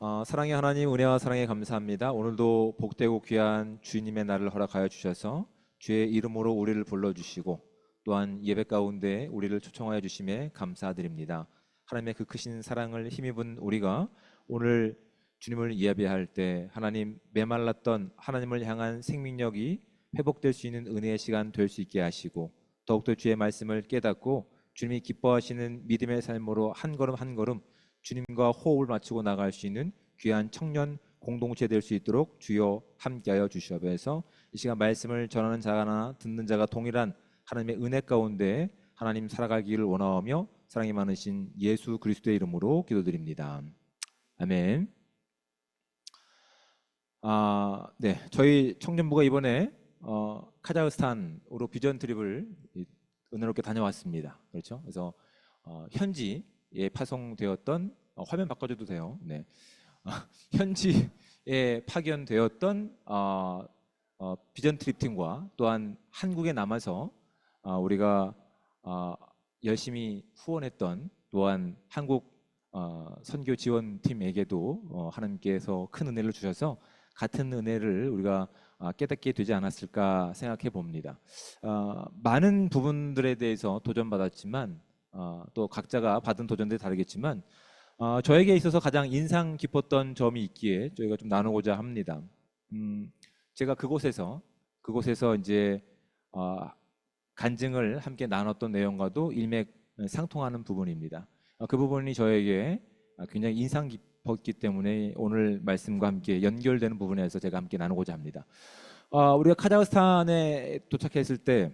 어, 사랑의 하나님 은혜와 사랑에 감사합니다. 오늘도 복되고 귀한 주님의 날을 허락하여 주셔서 주의 이름으로 우리를 불러주시고 또한 예배 가운데 우리를 초청하여 주심에 감사드립니다. 하나님의 그 크신 사랑을 힘입은 우리가 오늘 주님을 예배할 때 하나님 메말랐던 하나님을 향한 생명력이 회복될 수 있는 은혜의 시간 될 수 있게 하시고 더욱더 주의 말씀을 깨닫고 주님이 기뻐하시는 믿음의 삶으로 한 걸음 한 걸음 주님과 호흡을 맞추고 나갈 수 있는 귀한 청년 공동체 될 수 있도록 주여 함께하여 주시옵소서. 이 시간 말씀을 전하는 자나 듣는 자가 동일한 하나님의 은혜 가운데 하나님 살아가기를 원하오며 사랑이 많으신 예수 그리스도의 이름으로 기도드립니다. 아멘. 아, 네. 저희 청년부가 이번에 어, 카자흐스탄으로 비전 트립을 이- 은혜롭게 다녀왔습니다. 그렇죠? 그래서 어, 현지 에 파송되었던 어, 화면 바꿔줘도 돼요. 네. 아, 현지에 파견되었던 어, 어, 비전 트립 팀과 또한 한국에 남아서 어, 우리가 어, 열심히 후원했던 또한 한국 어, 선교 지원 팀에게도 어, 하나님께서 큰 은혜를 주셔서 같은 은혜를 우리가 아, 깨닫게 되지 않았을까 생각해 봅니다. 어, 많은 부분들에 대해서 도전받았지만 어, 또 각자가 받은 도전들이 다르겠지만 어, 저에게 있어서 가장 인상 깊었던 점이 있기에 저희가 좀 나누고자 합니다. 음, 제가 그곳에서 그곳에서 이제 어, 간증을 함께 나눴던 내용과도 일맥 상통하는 부분입니다. 어, 그 부분이 저에게 아, 굉장히 인상 깊었기 때문에 오늘 말씀과 함께 연결되는 부분에서 제가 함께 나누고자 합니다. 어, 우리가 카자흐스탄에 도착했을 때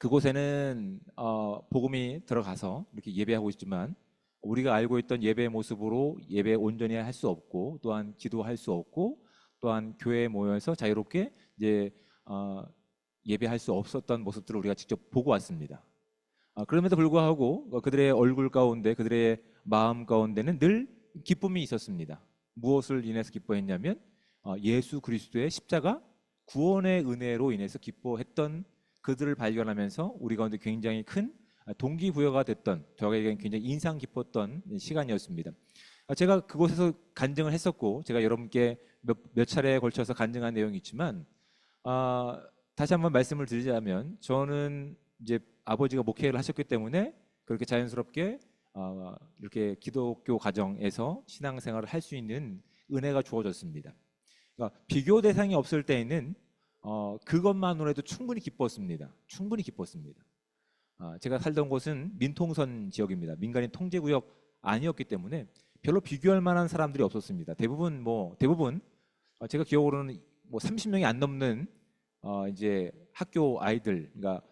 그곳에는 어, 복음이 들어가서 이렇게 예배하고 있지만 우리가 알고 있던 예배의 모습으로 예배 온전히 할 수 없고 또한 기도할 수 없고 또한 교회에 모여서 자유롭게 이제 어, 예배할 수 없었던 모습들을 우리가 직접 보고 왔습니다. 아, 그럼에도 불구하고 어, 그들의 얼굴 가운데 그들의 마음 가운데는 늘 기쁨이 있었습니다. 무엇을 인해서 기뻐했냐면 어, 예수 그리스도의 십자가 구원의 은혜로 인해서 기뻐했던 그들을 발견하면서 우리 가운데 굉장히 큰 동기부여가 됐던 저에게 굉장히 인상 깊었던 시간이었습니다. 아, 제가 그곳에서 간증을 했었고 제가 여러분께 몇, 몇 차례에 걸쳐서 간증한 내용이 있지만 아, 다시 한번 말씀을 드리자면 저는 이제 아버지가 목회를 하셨기 때문에 그렇게 자연스럽게 아, 이렇게 기독교 가정에서 신앙생활을 할 수 있는 은혜가 주어졌습니다. 그러니까 비교 대상이 없을 때에는 어, 그것만으로도 충분히 기뻤습니다. 충분히 기뻤습니다. 아, 제가 살던 곳은 민통선 지역입니다. 민간인 통제구역 아니었기 때문에 별로 비교할 만한 사람들이 없었습니다. 대부분 뭐 대부분 어, 제가 기억으로는 뭐 30명이 안 넘는 어, 이제 학교 아이들, 그러니까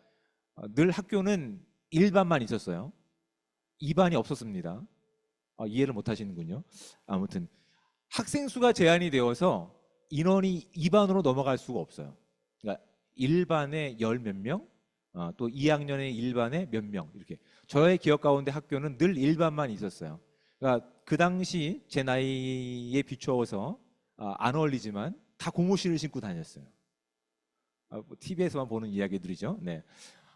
어, 늘 학교는 1반만 있었어요. 2반이 없었습니다. 아, 이해를 못 하시는군요. 아무튼 학생 수가 제한이 되어서 인원이 2반으로 넘어갈 수가 없어요. 그러니까 1반에 열 몇 명, 어, 또 2학년에 1반에 몇 명 이렇게. 저의 기억 가운데 학교는 늘 1반만 있었어요. 그러니까 그 당시 제 나이에 비추어서 아, 안 어울리지만 다 고무신을 신고 다녔어요. 아, TV에서만 보는 이야기들이죠. 네.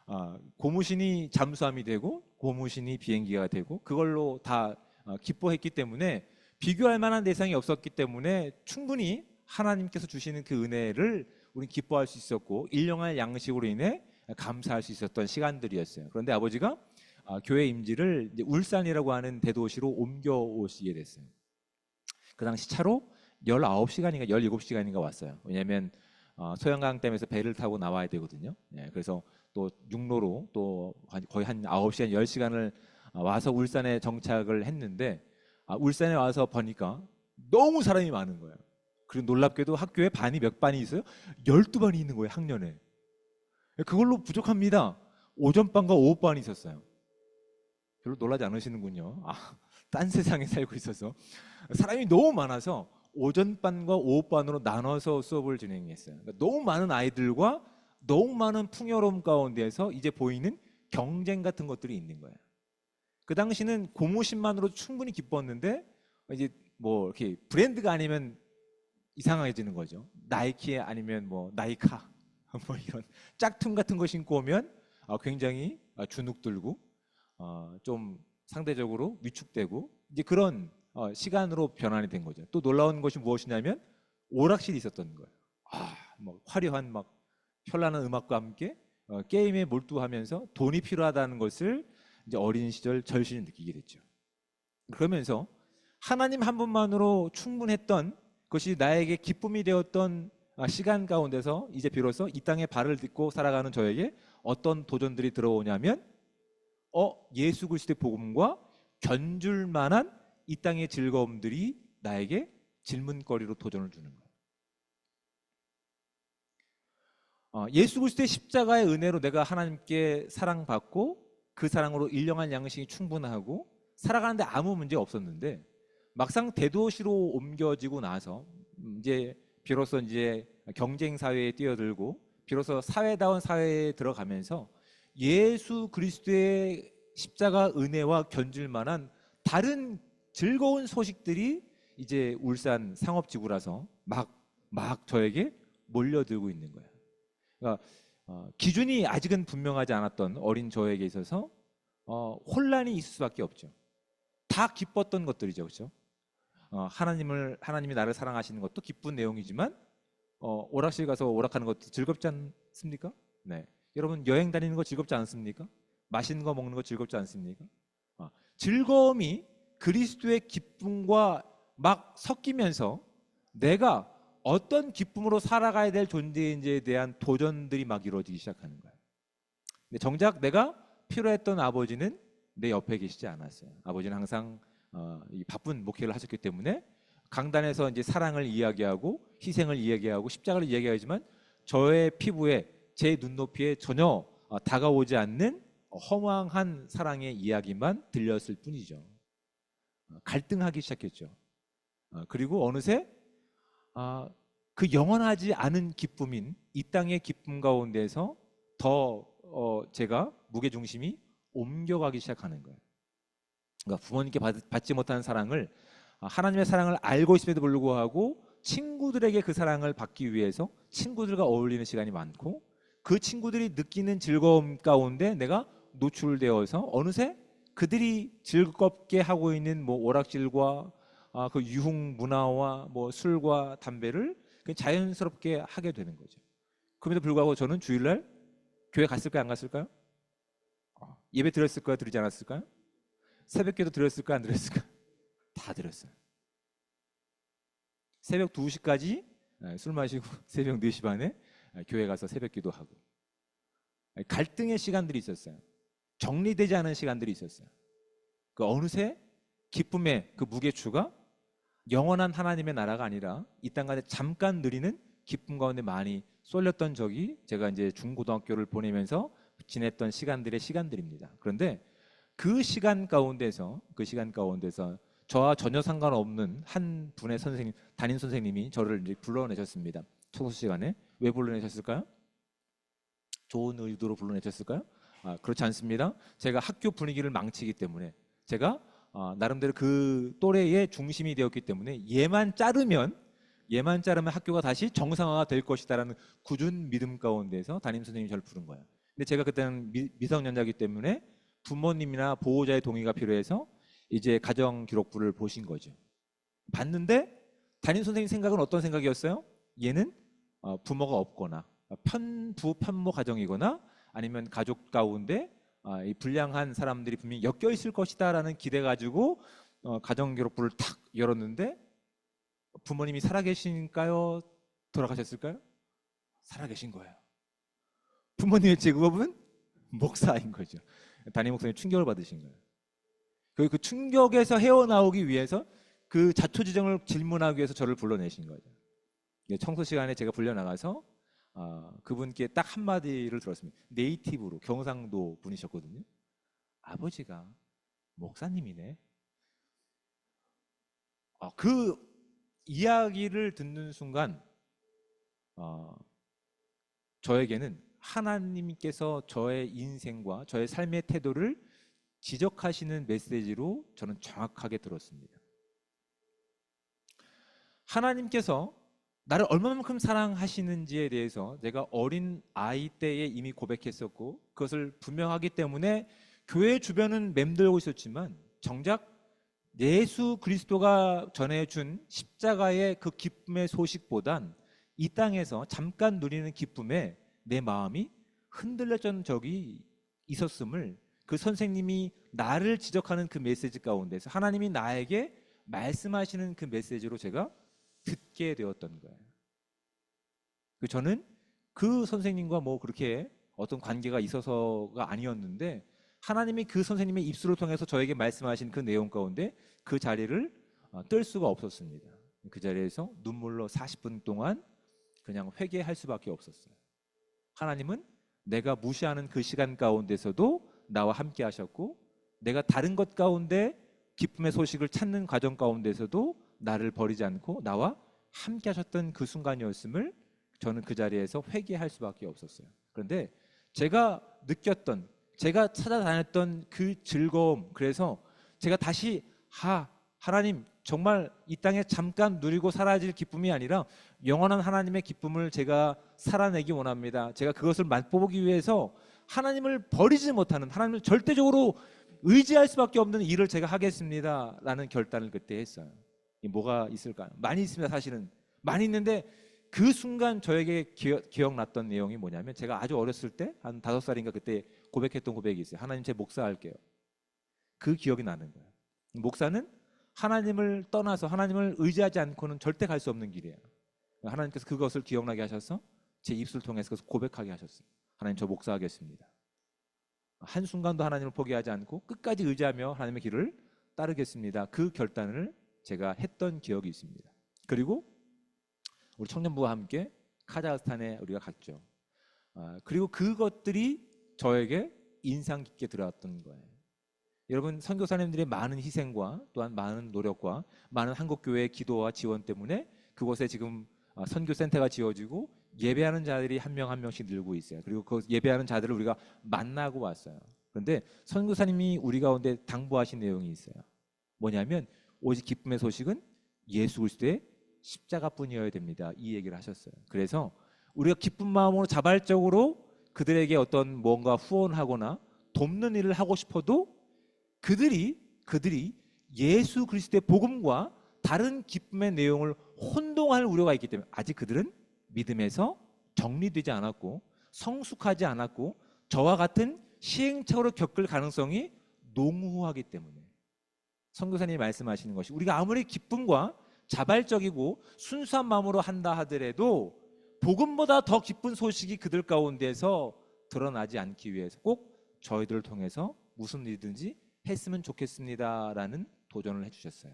아, 고무신이 잠수함이 되고 고무신이 비행기가 되고 그걸로 다 아, 기뻐했기 때문에 비교할 만한 대상이 없었기 때문에 충분히 하나님께서 주시는 그 은혜를 우리 기뻐할 수 있었고 일용할 양식으로 인해 감사할 수 있었던 시간들이었어요. 그런데 아버지가 아, 교회 임지를 울산이라고 하는 대도시로 옮겨 오시게 됐어요. 그 당시 차로 19시간인가 17시간인가 왔어요. 왜냐하면 어, 소양강 댐에서 배를 타고 나와야 되거든요. 예, 그래서 또 육로로 또 한- 거의 한 9시간, 10시간을 와서 울산에 정착을 했는데 아, 울산에 와서 보니까 너무 사람이 많은 거예요. 그리고 놀랍게도 학교에 반이 몇 반이 있어요? 12반이 있는 거예요, 학년에. 그걸로 부족합니다. 오전반과 오후반이 있었어요. 별로 놀라지 않으시는군요. 아, 딴 세상에 살고 있어서 사람이 너무 많아서 오전반과 오후반으로 나눠서 수업을 진행했어요. 그러니까 너무 많은 아이들과 너무 많은 풍요로움 가운데에서 이제 보이는 경쟁 같은 것들이 있는 거예요. 그 당시는 고무신만으로 충분히 기뻤는데 이제 뭐 이렇게 브랜드가 아니면 이상해지는 거죠. 나이키 아니면 뭐 나이카 뭐 이런 짝퉁 같은 거 신고 오면 아, 굉장히 아, 주눅 들고 어, 좀 상대적으로 위축되고 이제 그런 어, 시간으로 변환이 된 거죠. 또 놀라운 것이 무엇이냐면 오락실이 있었던 거예요. 아, 뭐 화려한 막 현란한 음악과 함께 어, 게임에 몰두하면서 돈이 필요하다는 것을 이제 어린 시절 절실히 느끼게 됐죠. 그러면서 하나님 한 분만으로 충분했던 것이 나에게 기쁨이 되었던 아, 시간 가운데서 이제 비로소 이 땅에 발을 딛고 살아가는 저에게 어떤 도전들이 들어오냐면 어 예수 그리스도의 복음과 견줄 만한 이 땅의 즐거움들이 나에게 질문거리로 도전을 주는 거예요. 어, 예수 그리스도의 십자가의 은혜로 내가 하나님께 사랑받고 그 사랑으로 일용할 양식이 충분하고 살아가는데 아무 문제 없었는데 막상 대도시로 옮겨지고 나서 이제 비로소 이제 경쟁 사회에 뛰어들고 비로소 사회다운 사회에 들어가면서 예수 그리스도의 십자가 은혜와 견줄 만한 다른 즐거운 소식들이 이제 울산 상업지구라서 막 막 저에게 몰려들고 있는 거예요. 그러니까 어, 기준이 아직은 분명하지 않았던 어린 저에게 있어서 어, 혼란이 있을 수밖에 없죠. 다 기뻤던 것들이죠, 그렇죠? 어, 하나님을 하나님이 나를 사랑하시는 것도 기쁜 내용이지만 어, 오락실 가서 오락하는 것도 즐겁지 않습니까? 네, 여러분 여행 다니는 거 즐겁지 않습니까? 맛있는 거 먹는 거 즐겁지 않습니까? 어, 즐거움이 그리스도의 기쁨과 막 섞이면서 내가 어떤 기쁨으로 살아가야 될 존재인지에 대한 도전들이 막 이루어지기 시작하는 거예요. 근데 정작 내가 필요했던 아버지는 내 옆에 계시지 않았어요. 아버지는 항상 어, 이 바쁜 목회를 하셨기 때문에 강단에서 이제 사랑을 이야기하고 희생을 이야기하고 십자가를 이야기하지만 저의 피부에 제 눈높이에 전혀 어, 다가오지 않는 허망한 사랑의 이야기만 들렸을 뿐이죠. 어, 갈등하기 시작했죠. 어, 그리고 어느새 아, 그 영원하지 않은 기쁨인 이 땅의 기쁨 가운데서 더 어, 제가 무게 중심이 옮겨가기 시작하는 거예요. 그러니까 부모님께 받, 받지 못한 사랑을 아, 하나님의 사랑을 알고 있음에도 불구하고 친구들에게 그 사랑을 받기 위해서 친구들과 어울리는 시간이 많고 그 친구들이 느끼는 즐거움 가운데 내가 노출되어서 어느새 그들이 즐겁게 하고 있는 뭐 오락실과 아, 그 유흥 문화와 뭐 술과 담배를 자연스럽게 하게 되는 거죠. 그럼에도 불구하고 저는 주일날 교회 갔을까요? 안 갔을까요? 어, 예배 드렸을까요? 드리지 않았을까요? 새벽기도 드렸을까요? 안 드렸을까요? 다 드렸어요. 새벽 2시까지 술 마시고 새벽 4시 반에 교회 가서 새벽기도 하고 갈등의 시간들이 있었어요. 정리되지 않은 시간들이 있었어요. 그 어느새 기쁨의 그 무게추가 영원한 하나님의 나라가 아니라 이땅 가운데 잠깐 누리는 기쁨 가운데 많이 쏠렸던 적이 제가 이제 중고등학교를 보내면서 지냈던 시간들의 시간들입니다. 그런데 그 시간 가운데서 그 시간 가운데서 저와 전혀 상관없는 한 분의 선생님 담임 선생님이 저를 이제 불러내셨습니다. 청소 시간에 왜 불러내셨을까요? 좋은 의도로 불러내셨을까요? 아, 그렇지 않습니다. 제가 학교 분위기를 망치기 때문에 제가 어, 나름대로 그 또래의 중심이 되었기 때문에 얘만 자르면 얘만 자르면 학교가 다시 정상화가 될 것이다라는 굳은 믿음 가운데서 담임 선생님이 저를 부른 거예요. 근데 제가 그때는 미, 미성년자이기 때문에 부모님이나 보호자의 동의가 필요해서 이제 가정 기록부를 보신 거죠. 봤는데 담임 선생님 생각은 어떤 생각이었어요? 얘는 어, 부모가 없거나 편부 편모 가정이거나 아니면 가족 가운데 아, 이 불량한 사람들이 분명히 엮여 있을 것이다라는 기대 가지고 어, 가정 기록부를 탁 열었는데 부모님이 살아계신가요? 돌아가셨을까요? 살아계신 거예요. 부모님의 직업은 목사인 거죠. 담임 목사님 충격을 받으신 거예요. 그, 그 충격에서 헤어나오기 위해서 그 자초지정을 질문하기 위해서 저를 불러내신 거죠. 청소 시간에 제가 불려나가서 어, 그분께 딱 한마디를 들었습니다. 네이티브로 경상도 분이셨거든요. 아버지가 목사님이네. 어, 그 이야기를 듣는 순간 어, 저에게는 하나님께서 저의 인생과 저의 삶의 태도를 지적하시는 메시지로 저는 정확하게 들었습니다. 하나님께서 나를 얼마만큼 사랑하시는지에 대해서 내가 어린 아이 때에 이미 고백했었고 그것을 분명하기 때문에 교회 주변은 맴돌고 있었지만 정작 예수 그리스도가 전해준 십자가의 그 기쁨의 소식보단 이 땅에서 잠깐 누리는 기쁨에 내 마음이 흔들렸던 적이 있었음을 그 선생님이 나를 지적하는 그 메시지 가운데서 하나님이 나에게 말씀하시는 그 메시지로 제가 듣게 되었던 거예요. 그 저는 그 선생님과 뭐 그렇게 어떤 관계가 있어서가 아니었는데 하나님이 그 선생님의 입술을 통해서 저에게 말씀하신 그 내용 가운데 그 자리를 어, 뜰 수가 없었습니다. 그 자리에서 눈물로 40분 동안 그냥 회개할 수밖에 없었어요. 하나님은 내가 무시하는 그 시간 가운데서도 나와 함께 하셨고 내가 다른 것 가운데 기쁨의 소식을 찾는 과정 가운데서도 나를 버리지 않고 나와 함께 하셨던 그 순간이었음을 저는 그 자리에서 회개할 수밖에 없었어요. 그런데 제가 느꼈던 제가 찾아다녔던 그 즐거움 그래서 제가 다시 하 하나님 정말 이 땅에 잠깐 누리고 사라질 기쁨이 아니라 영원한 하나님의 기쁨을 제가 살아내기 원합니다. 제가 그것을 맛보기 위해서 하나님을 버리지 못하는 하나님을 절대적으로 의지할 수밖에 없는 일을 제가 하겠습니다라는 결단을 그때 했어요. 이 뭐가 있을까요? 많이 있습니다. 사실은 많이 있는데 그 순간 저에게 기억, 기억 났던 내용이 뭐냐면 제가 아주 어렸을 때 한 다섯 살인가 그때 고백했던 고백이 있어요. 하나님 제 목사할게요. 그 기억이 나는 거예요. 목사는 하나님을 떠나서 하나님을 의지하지 않고는 절대 갈 수 없는 길이에요. 하나님께서 그것을 기억나게 하셔서 제 입술 통해서 그것을 고백하게 하셨어요. 하나님 저 목사하겠습니다. 한 순간도 하나님을 포기하지 않고 끝까지 의지하며 하나님의 길을 따르겠습니다. 그 결단을 제가 했던 기억이 있습니다. 그리고 우리 청년부와 함께 카자흐스탄에 우리가 갔죠. 아, 그리고 그것들이 저에게 인상 깊게 들어왔던 거예요. 여러분 선교사님들의 많은 희생과 또한 많은 노력과 많은 한국 교회의 기도와 지원 때문에 그곳에 지금 아, 선교센터가 지어지고 예배하는 자들이 한명한 명씩 늘고 있어요. 그리고 그 예배하는 자들을 우리가 만나고 왔어요. 그런데 선교사님이 우리 가운데 당부하신 내용이 있어요. 뭐냐면 오직 기쁨의 소식은 예수 그리스도의 십자가뿐이어야 됩니다. 이 얘기를 하셨어요. 그래서 우리가 기쁜 마음으로 자발적으로 그들에게 어떤 뭔가 후원하거나 돕는 일을 하고 싶어도 그들이 그들이 예수 그리스도의 복음과 다른 기쁨의 내용을 혼동할 우려가 있기 때문에 아직 그들은 믿음에서 정리되지 않았고 성숙하지 않았고 저와 같은 시행착오를 겪을 가능성이 농후하기 때문에. 선교사님이 말씀하시는 것이 우리가 아무리 기쁨과 자발적이고 순수한 마음으로 한다 하더라도 복음보다 더 기쁜 소식이 그들 가운데서 드러나지 않기 위해서 꼭 저희들을 통해서 무슨 일든지 했으면 좋겠습니다라는 도전을 해주셨어요.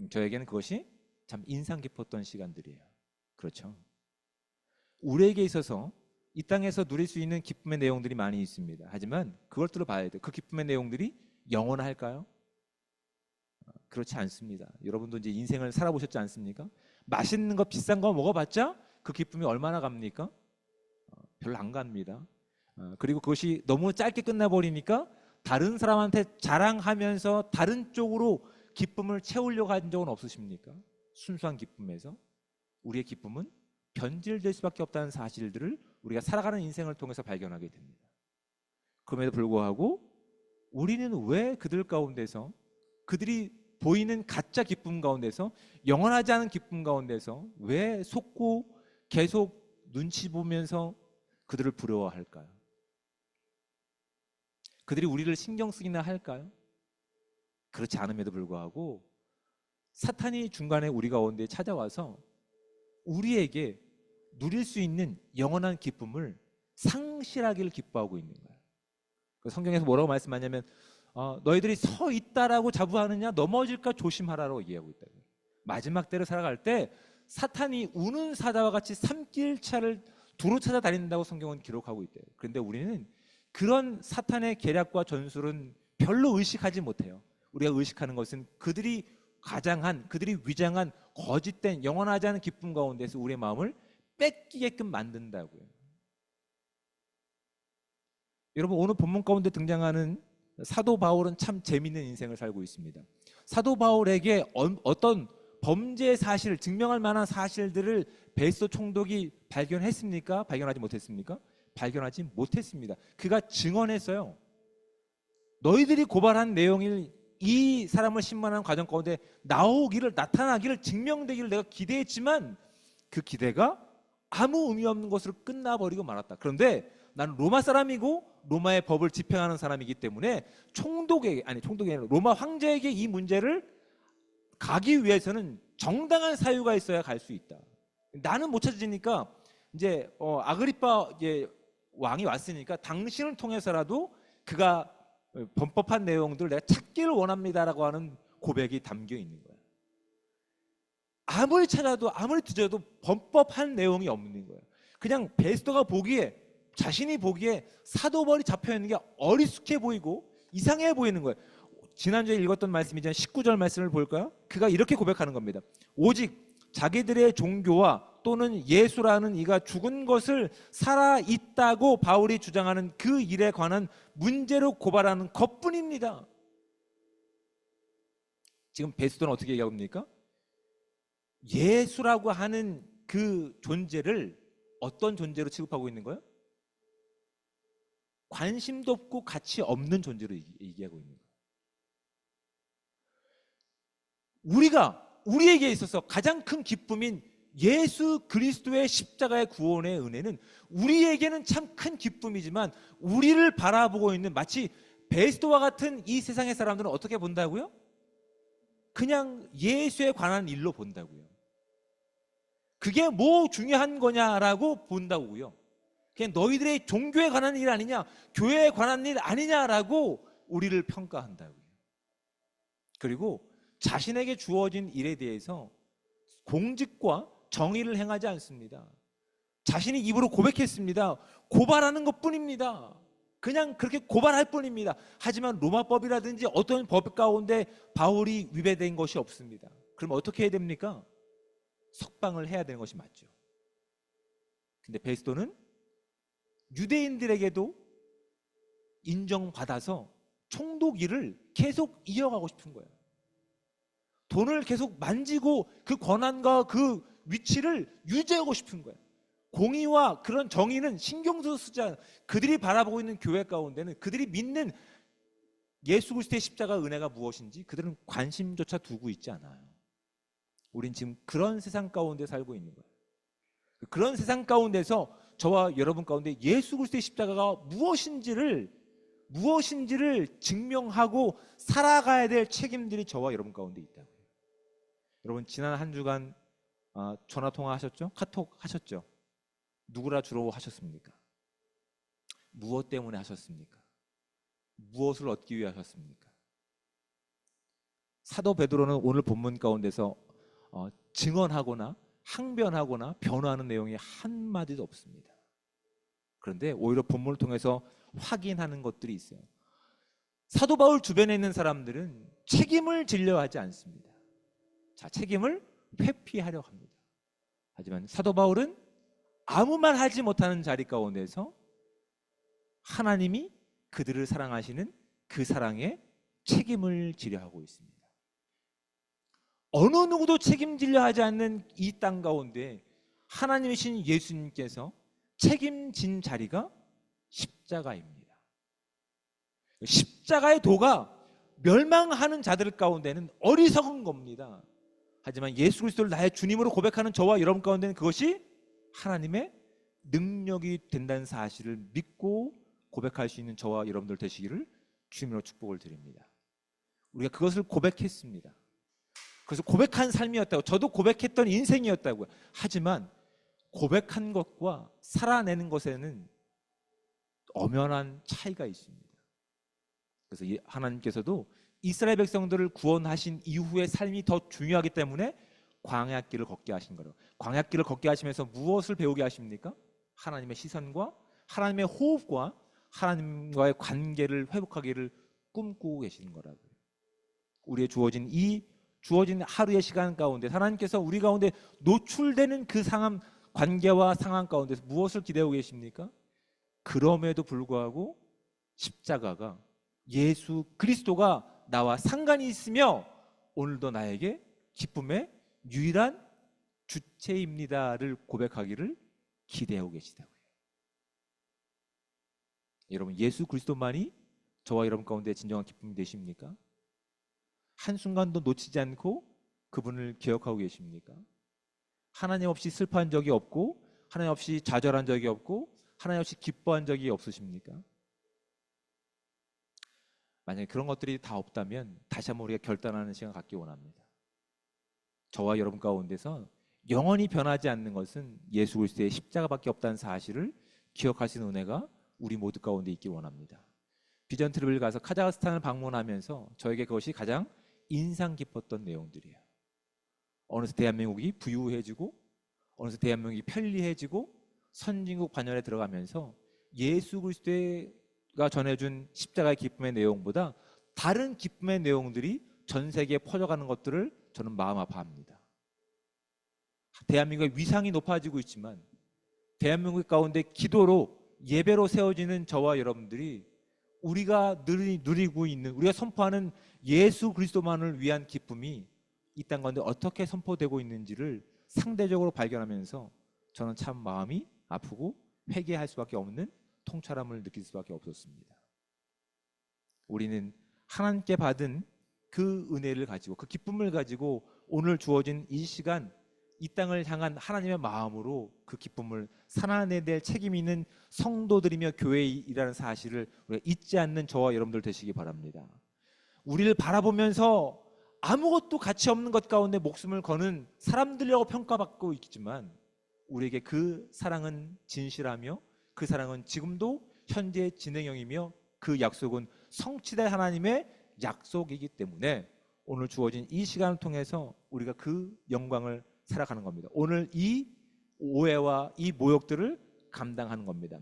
음, 저에게는 그것이 참 인상 깊었던 시간들이에요. 그렇죠. 우리에게 있어서 이 땅에서 누릴 수 있는 기쁨의 내용들이 많이 있습니다. 하지만 그걸 들어봐야 돼요. 그 기쁨의 내용들이 영원할까요? 어, 그렇지 않습니다. 여러분도 이제 인생을 살아보셨지 않습니까? 맛있는 거 비싼 거 먹어봤자 그 기쁨이 얼마나 갑니까? 어, 별로 안 갑니다. 어, 그리고 그것이 너무 짧게 끝나버리니까 다른 사람한테 자랑하면서 다른 쪽으로 기쁨을 채우려고 한 적은 없으십니까? 순수한 기쁨에서 우리의 기쁨은 변질될 수밖에 없다는 사실들을 우리가 살아가는 인생을 통해서 발견하게 됩니다. 그럼에도 불구하고 우리는 왜 그들 가운데서 그들이 보이는 가짜 기쁨 가운데서 영원하지 않은 기쁨 가운데서 왜 속고 계속 눈치 보면서 그들을 부러워할까요? 그들이 우리를 신경 쓰기나 할까요? 그렇지 않음에도 불구하고 사탄이 중간에 우리 가운데 찾아와서 우리에게 누릴 수 있는 영원한 기쁨을 상실하기를 기뻐하고 있는 거예요. 그 성경에서 뭐라고 말씀하냐면 어, 너희들이 서 있다라고 자부하느냐 넘어질까 조심하라고 얘기하고 있다. 마지막 때를 살아갈 때 사탄이 우는 사자와 같이 삼길차를 두루 찾아다닌다고 성경은 기록하고 있대요. 그런데 우리는 그런 사탄의 계략과 전술은 별로 의식하지 못해요. 우리가 의식하는 것은 그들이 가장한 그들이 위장한 거짓된 영원하지 않은 기쁨 가운데서 우리의 마음을 뺏기게끔 만든다고요. 여러분 오늘 본문 가운데 등장하는 사도 바울은 참 재미있는 인생을 살고 있습니다. 사도 바울에게 어- 어떤 범죄 사실을 증명할 만한 사실들을 베스도 총독이 발견했습니까? 발견하지 못했습니까? 발견하지 못했습니다. 그가 증언했어요. 너희들이 고발한 내용이 이 사람을 신만한 과정 가운데 나오기를 나타나기를 증명되기를 내가 기대했지만 그 기대가 아무 의미 없는 것으로 끝나버리고 말았다. 그런데 나는 로마 사람이고 로마의 법을 집행하는 사람이기 때문에 총독에게 아니 총독이 아니라 로마 황제에게 이 문제를 가기 위해서는 정당한 사유가 있어야 갈 수 있다. 나는 못 찾으니까 이제 어, 아그리파 이제 왕이 왔으니까 당신을 통해서라도 그가 범법한 내용들을 내가 찾기를 원합니다라고 하는 고백이 담겨 있는 거야. 아무리 찾아도 아무리 뒤져도 범법한 내용이 없는 거예요. 그냥 베스터가 보기에 자신이 보기에 사도벌이 잡혀 있는 게 어리숙해 보이고 이상해 보이는 거예요. 지난주에 읽었던 말씀이잖아요. 19절 말씀을 볼까요? 그가 이렇게 고백하는 겁니다. 오직 자기들의 종교와 또는 예수라는 이가 죽은 것을 살아 있다고 바울이 주장하는 그 일에 관한 문제로 고발하는 것뿐입니다. 지금 베스도는 어떻게 얘기하고 있습니까? 예수라고 하는 그 존재를 어떤 존재로 취급하고 있는 거예요? 관심도 없고 가치 없는 존재로 얘기- 얘기하고 있는 거예요. 우리가 우리에게 있어서 가장 큰 기쁨인 예수 그리스도의 십자가의 구원의 은혜는 우리에게는 참 큰 기쁨이지만 우리를 바라보고 있는 마치 베스도와 같은 이 세상의 사람들은 어떻게 본다고요? 그냥 예수에 관한 일로 본다고요. 그게 뭐 중요한 거냐라고 본다고요. 그냥 너희들의 종교에 관한 일 아니냐, 교회에 관한 일 아니냐라고 우리를 평가한다고요. 그리고 자신에게 주어진 일에 대해서 공직과 정의를 행하지 않습니다. 자신이 입으로 고백했습니다. 고발하는 것 뿐입니다. 그냥 그렇게 고발할 뿐입니다. 하지만 로마법이라든지 어떤 법 가운데 바울이 위배된 것이 없습니다. 그럼 어떻게 해야 됩니까? 석방을 해야 되는 것이 맞죠. 근데 베스도는 유대인들에게도 인정받아서 총독 일을 계속 이어가고 싶은 거예요. 돈을 계속 만지고 그 권한과 그 위치를 유지하고 싶은 거예요. 공의와 그런 정의는 신경도 쓰지 않아. 그들이 바라보고 있는 교회 가운데는 그들이 믿는 예수 그리스도의 십자가 은혜가 무엇인지 그들은 관심조차 두고 있지 않아요. 우린 지금 그런 세상 가운데 살고 있는 거예요. 그런 세상 가운데서 저와 여러분 가운데 예수 그리스도의 십자가가 무엇인지를 무엇인지를 증명하고 살아가야 될 책임들이 저와 여러분 가운데 있다고요. 여러분 지난 한 주간 아, 전화 통화 하셨죠? 카톡 하셨죠? 누구라 주로 하셨습니까? 무엇 때문에 하셨습니까? 무엇을 얻기 위해 하셨습니까? 사도 베드로는 오늘 본문 가운데서 어, 증언하거나 항변하거나 변호하는 내용이 한 마디도 없습니다. 그런데 오히려 본문을 통해서 확인하는 것들이 있어요. 사도 바울 주변에 있는 사람들은 책임을 질려 하지 않습니다. 자, 책임을 회피하려 합니다. 하지만 사도 바울은 아무 말 하지 못하는 자리 가운데서 하나님이 그들을 사랑하시는 그 사랑에 책임을 지려 하고 있습니다. 어느 누구도 책임지려 하지 않는 이 땅 가운데 하나님이신 예수님께서 책임진 자리가 십자가입니다. 십자가의 도가 멸망하는 자들 가운데는 어리석은 겁니다. 하지만 예수 그리스도를 나의 주님으로 고백하는 저와 여러분 가운데는 그것이 하나님의 능력이 된다는 사실을 믿고 고백할 수 있는 저와 여러분들 되시기를 주님으로 축복을 드립니다. 우리가 그것을 고백했습니다. 그래서 고백한 삶이었다고 저도 고백했던 인생이었다고요. 하지만 고백한 것과 살아내는 것에는 엄연한 차이가 있습니다. 그래서 이 하나님께서도 이스라엘 백성들을 구원하신 이후의 삶이 더 중요하기 때문에 광야길을 걷게 하신 거예요. 광야길을 걷게 하시면서 무엇을 배우게 하십니까? 하나님의 시선과 하나님의 호흡과 하나님과의 관계를 회복하기를 꿈꾸고 계시는 거라고요. 우리의 주어진 이 주어진 하루의 시간 가운데 하나님께서 우리 가운데 노출되는 그 상황 관계와 상황 가운데서 무엇을 기대하고 계십니까? 그럼에도 불구하고 십자가가 예수 그리스도가 나와 상관이 있으며 오늘도 나에게 기쁨의 유일한 주체입니다를 고백하기를 기대하고 계시다고요. 여러분 예수 그리스도만이 저와 여러분 가운데 진정한 기쁨이 되십니까? 한 순간도 놓치지 않고 그분을 기억하고 계십니까? 하나님 없이 슬퍼한 적이 없고 하나님 없이 좌절한 적이 없고 하나님 없이 기뻐한 적이 없으십니까? 만약에 그런 것들이 다 없다면 다시 한번 우리가 결단하는 시간 갖기 원합니다. 저와 여러분 가운데서 영원히 변하지 않는 것은 예수 그리스도의 십자가밖에 없다는 사실을 있는 은혜가 우리 모두 가운데 있기 원합니다. 비전 트립을 가서 카자흐스탄을 방문하면서 저에게 그것이 가장 인상 깊었던 내용들이에요. 어느새 대한민국이 부유해지고 어느새 대한민국이 편리해지고 선진국 반열에 들어가면서 예수 그리스도 가 전해준 십자가의 기쁨의 내용보다 다른 기쁨의 내용들이 전 세계에 퍼져가는 것들을 저는 마음 아파합니다. 대한민국의 위상이 높아지고 있지만 대한민국 가운데 기도로 예배로 세워지는 저와 여러분들이 우리가 누리, 누리고 있는 우리가 선포하는 예수 그리스도만을 위한 기쁨이 이 땅 가운데 어떻게 선포되고 있는지를 상대적으로 발견하면서 저는 참 마음이 아프고 회개할 수밖에 없는 통찰함을 느낄 수밖에 없었습니다. 우리는 하나님께 받은 그 은혜를 가지고 그 기쁨을 가지고 오늘 주어진 이 시간 이 땅을 향한 하나님의 마음으로 그 기쁨을 살아내야 될 책임이 있는 성도들이며 교회이라는 사실을 우리가 잊지 않는 저와 여러분들 되시기 바랍니다. 우리를 바라보면서 아무것도 가치 없는 것 가운데 목숨을 거는 사람들이라고 평가받고 있지만 우리에게 그 사랑은 진실하며 그 사랑은 지금도 현재 진행형이며 그 약속은 성취될 하나님의 약속이기 때문에 오늘 주어진 이 시간을 통해서 우리가 그 영광을 살아가는 겁니다. 오늘 이 오해와 이 모욕들을 감당하는 겁니다.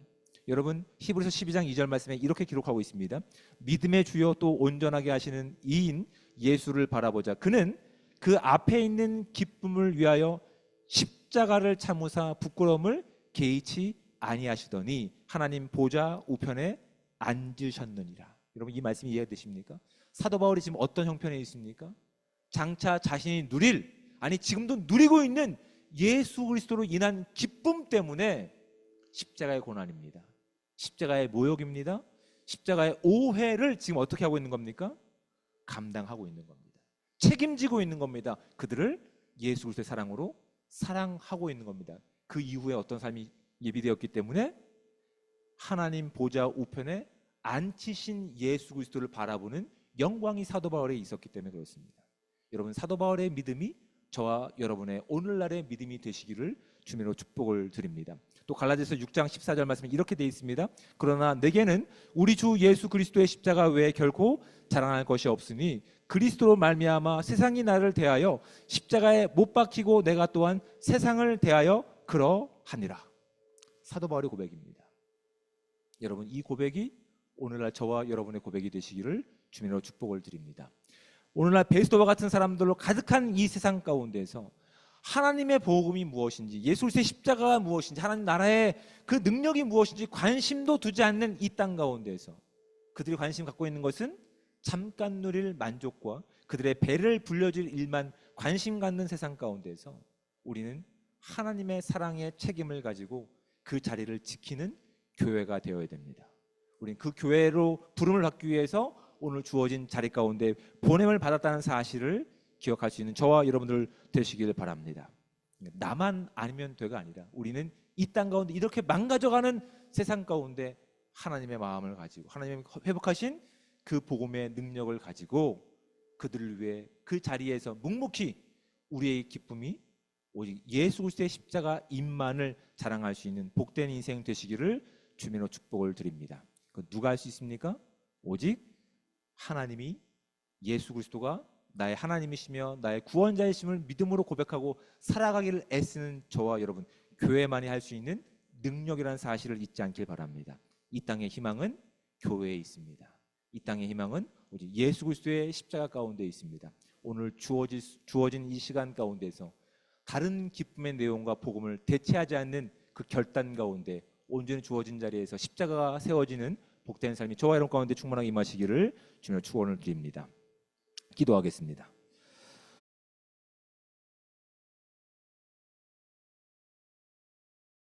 여러분 히브리서 12장 2절 말씀에 이렇게 기록하고 있습니다. 믿음의 주요 또 온전하게 하시는 이인 예수를 바라보자. 그는 그 앞에 있는 기쁨을 위하여 십자가를 참으사 부끄러움을 개의치 아니하시더니 하나님 보좌 우편에 앉으셨느니라. 여러분 이 말씀이 이해되십니까? 사도 바울이 지금 어떤 형편에 있습니까? 장차 자신이 누릴 아니 지금도 누리고 있는 예수 그리스도로 인한 기쁨 때문에 십자가의 고난입니다. 십자가의 모욕입니다. 십자가의 오해를 지금 어떻게 하고 있는 겁니까? 감당하고 있는 겁니다. 책임지고 있는 겁니다. 그들을 예수 그리스도의 사랑으로 사랑하고 있는 겁니다. 그 이후에 어떤 삶이 예비되었기 때문에 하나님 보좌 우편에 앉히신 예수 그리스도를 바라보는 영광이 사도 바울에 있었기 때문에 그렇습니다. 여러분 사도 바울의 믿음이 저와 여러분의 오늘날의 믿음이 되시기를 주님으로 축복을 드립니다. 또 갈라디아서 6장 14절 말씀에 이렇게 되어 있습니다. 그러나 내게는 우리 주 예수 그리스도의 십자가 외에 결코 자랑할 것이 없으니 그리스도로 말미암아 세상이 나를 대하여 십자가에 못 박히고 내가 또한 세상을 대하여 그러하니라. 사도 바울의 고백입니다. 여러분 이 고백이 오늘날 저와 여러분의 고백이 되시기를 주님으로 축복을 드립니다. 오늘날 베스도와 같은 사람들로 가득한 이 세상 가운데서 하나님의 복음이 무엇인지, 예수 그리스도의 십자가가 무엇인지, 하나님 나라의 그 능력이 무엇인지 관심도 두지 않는 이 땅 가운데서 그들이 관심 갖고 있는 것은 잠깐 누릴 만족과 그들의 배를 불려줄 일만 관심 갖는 세상 가운데서 우리는 하나님의 사랑의 책임을 가지고 그 자리를 지키는 교회가 되어야 됩니다. 우리는 그 교회로 부름을 받기 위해서 오늘 주어진 자리 가운데 보냄을 받았다는 사실을 기억할 수 있는 저와 여러분들 되시기를 바랍니다. 나만 아니면 되가 아니라 우리는 이 땅 가운데 이렇게 망가져가는 세상 가운데 하나님의 마음을 가지고 하나님의 회복하신 그 복음의 능력을 가지고 그들을 위해 그 자리에서 묵묵히 우리의 기쁨이 오직 예수 그리스도의 십자가 임만을 자랑할 수 있는 복된 인생 되시기를 주민으로 축복을 드립니다. 그 누가 할 수 있습니까? 오직 하나님이 예수 그리스도가 나의 하나님이시며 나의 구원자이심을 믿음으로 고백하고 살아가기를 애쓰는 저와 여러분 교회만이 할 수 있는 능력이라는 사실을 잊지 않길 바랍니다. 이 땅의 희망은 교회에 있습니다. 이 땅의 희망은 오직 예수 그리스도의 십자가 가운데 있습니다. 오늘 주어진 이 시간 가운데서 다른 기쁨의 내용과 복음을 대체하지 않는 그 결단 가운데 온전히 주어진 자리에서 십자가가 세워지는 복된 삶이 저와 여러분 가운데 충만하게 임하시기를 주님의 축원을 드립니다. 기도하겠습니다.